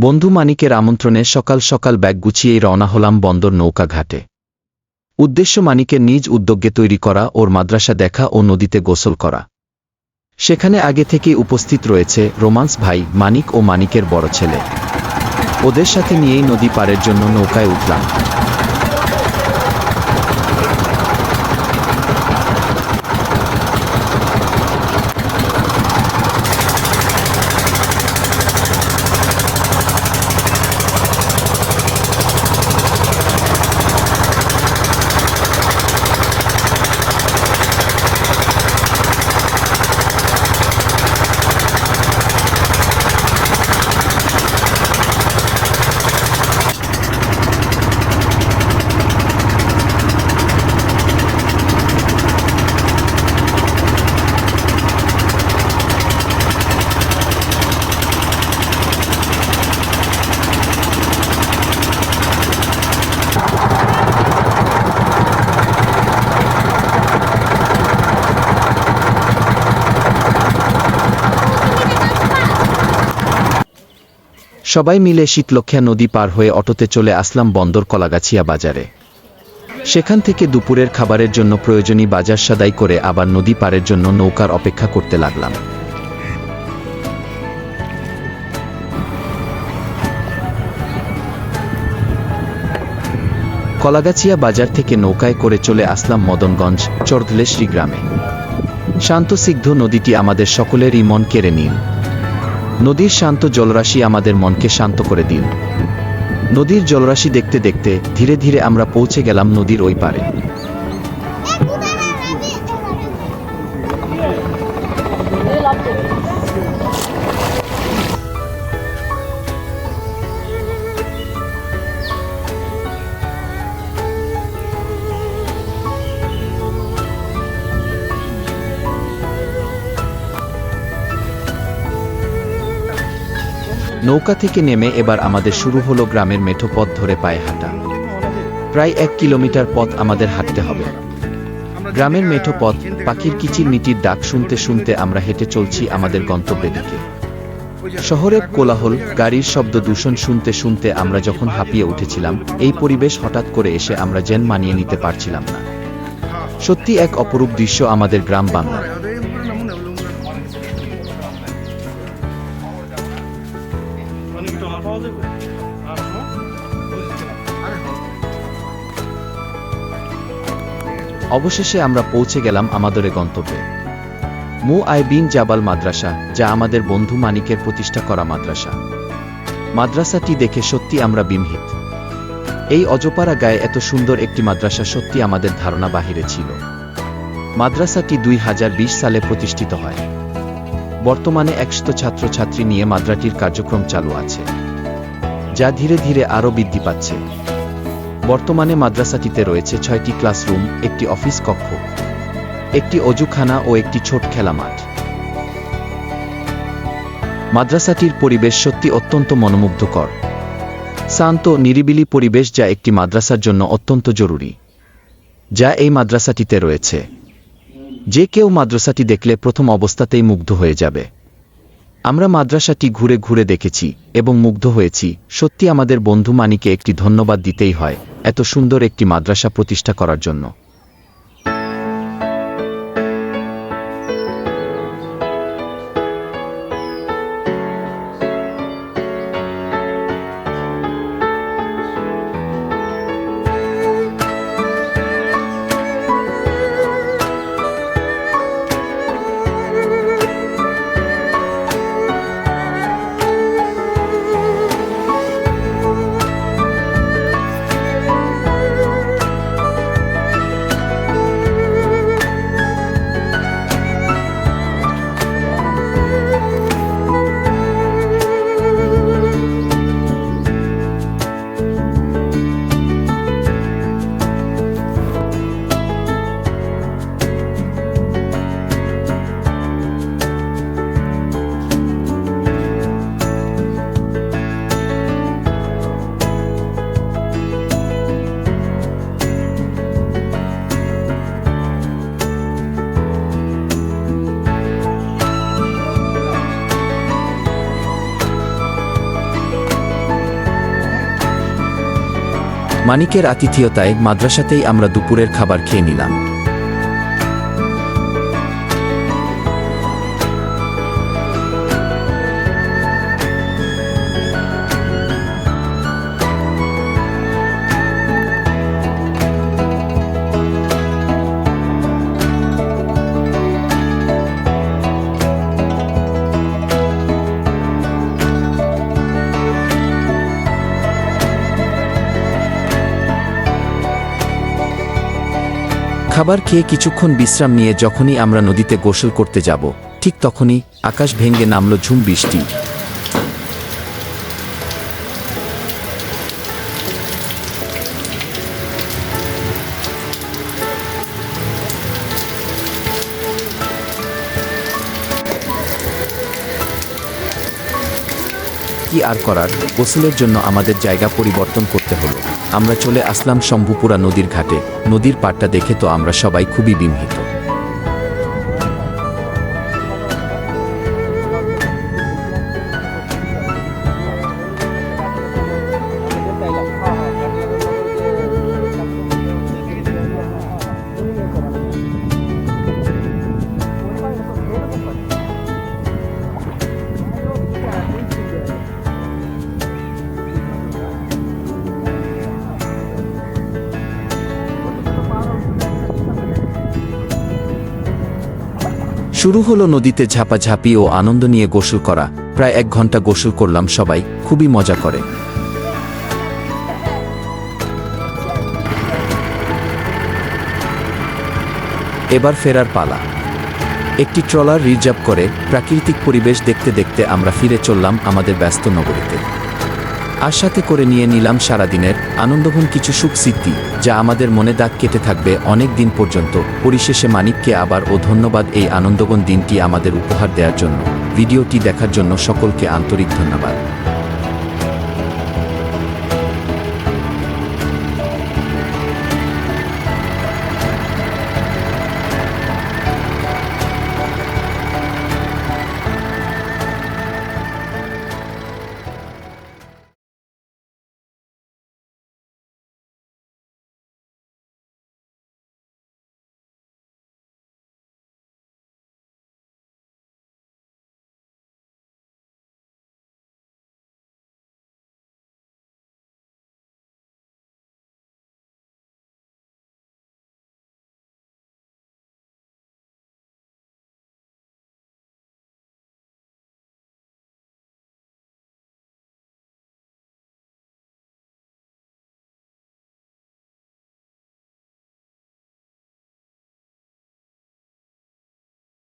বন্ধু মানিকের আমন্ত্রণে সকাল সকাল ব্যাগ গুছিয়েই রওনা হলাম বন্দর নৌকাঘাটে। উদ্দেশ্য মানিকের নিজ উদ্যোগে তৈরি করা ওর মাদ্রাসা দেখা ও নদীতে গোসল করা। সেখানে আগে থেকেই উপস্থিত রয়েছে রোমান্স ভাই মানিক ও মানিকের বড় ছেলে। ওদের সাথে নিয়েই নদী পারের জন্য নৌকায় উঠলাম। সবাই মিলে শীতলক্ষা নদী পার হয়ে অটোতে চলে আসলাম বন্দর কলাগাছিয়া বাজারে। সেখান থেকে দুপুরের খাবারের জন্য প্রয়োজনীয় বাজার সাদাই করে আবার নদী পারের জন্য নৌকার অপেক্ষা করতে লাগলাম। কলাগাছিয়া বাজার থেকে নৌকায় করে চলে আসলাম মদনগঞ্জ চর্দলেশ্রী গ্রামে। শান্তসিগ্ধ নদীটি আমাদের সকলেরই মন কেড়ে নিন নদীর শান্ত জলরাশি আমাদের মনকে শান্ত করে দিন নদীর জলরাশি দেখতে দেখতে ধীরে ধীরে আমরা পৌঁছে গেলাম নদীর ওই পারে। নৌকা থেকে নেমে এবার আমাদের শুরু হলো গ্রামের মেঠো পথ ধরে পায়ে হাঁটা। প্রায় এক কিলোমিটার পথ আমাদের হাঁটতে হবে। গ্রামের মেঠো পথ, পাখির কিচির মিটির ডাক শুনতে শুনতে আমরা হেঁটে চলছি আমাদের গন্তব্যের দিকে। শহরের কোলাহল, গাড়ির শব্দ দূষণ শুনতে শুনতে আমরা যখন হাঁপিয়ে উঠেছিলাম, এই পরিবেশ হঠাৎ করে এসে আমরা যেন মানিয়ে নিতে পারছিলাম না। সত্যি এক অপরূপ দৃশ্য আমাদের গ্রাম বাংলা অবশেষে আমরা পৌঁছে গেলাম আমাদের গন্তব্যে। মু আই বিন জাবাল মাদ্রাসা, যা আমাদের বন্ধু মানিকের প্রতিষ্ঠা করা মাদ্রাসা। মাদ্রাসাটি দেখে সত্যি আমরা বিমহিত। এই অজপাড়া গায়ে এত সুন্দর একটি মাদ্রাসা সত্যি আমাদের ধারণা বাহিরে ছিল। মাদ্রাসাটি দুই হাজার বিশ সালে প্রতিষ্ঠিত হয়। বর্তমানে একশত ছাত্রছাত্রী নিয়ে মাদ্রাটির কার্যক্রম চালু আছে। যা ধীরে ধীরে আরও বৃদ্ধি পাচ্ছে। বর্তমানে মাদ্রাসাটিতে রয়েছে ছয়টি ক্লাসরুম, একটি অফিস কক্ষ, একটি অজুখানা ও একটি ছোট খেলা মাঠ মাদ্রাসাটির পরিবেশ সত্যি অত্যন্ত মনোমুগ্ধকর। শান্ত, নিরিবিলি পরিবেশ যা একটি মাদ্রাসার জন্য অত্যন্ত জরুরি, যা এই মাদ্রাসাটিতে রয়েছে। যে কেউ মাদ্রাসাটি দেখলে প্রথম অবস্থাতেই মুগ্ধ হয়ে যাবে। আমরা মাদ্রাসাটি ঘুরে ঘুরে দেখেছি এবং মুগ্ধ হয়েছি। সত্যি আমাদের বন্ধু মানিকে একটি ধন্যবাদ দিতেই হয় এত সুন্দর একটি মাদ্রাসা প্রতিষ্ঠা করার জন্য। মানিকের আতিথিয়তায় মাদ্রাসাতেই আমরা দুপুরের খাবার খেয়ে নিলাম। খাবার খেয়ে কিছুক্ষণ বিশ্রাম নিয়ে যখনই আমরা নদীতে গোসল করতে যাব, ঠিক তখনই আকাশ ভেঙ্গে নামল ঝুম বৃষ্টি। কি আর করার? গোসলের জন্য আমাদের জায়গা পরিবর্তন করতে হলো। আমরা চলে আসলাম শম্ভুপুরা নদীর ঘাটে। নদীর পাড়টা দেখে তো আমরা সবাই খুবই বিমোহিত। শুরু হলো নদীতে ঝাপাঝাপি ও আনন্দ নিয়ে গোসল করা। প্রায় এক ঘণ্টা গোসল করলাম সবাই, খুবই মজা করে। এবার ফেরার পালা। একটি ট্রলার রিজার্ভ করে প্রাকৃতিক পরিবেশ দেখতে দেখতে আমরা ফিরে চললাম আমাদের ব্যস্ত নগরীতে। আর সাথে করে নিয়ে নিলাম সারাদিনের আনন্দঘন কিছু সুখ যা আমাদের মনে দাগ কেটে থাকবে অনেক দিন পর্যন্ত। পরিশেষে মানিককে আবার ও ধন্যবাদ এই আনন্দঘন দিনটি আমাদের উপহার দেওয়ার জন্য। ভিডিওটি দেখার জন্য সকলকে আন্তরিক ধন্যবাদ।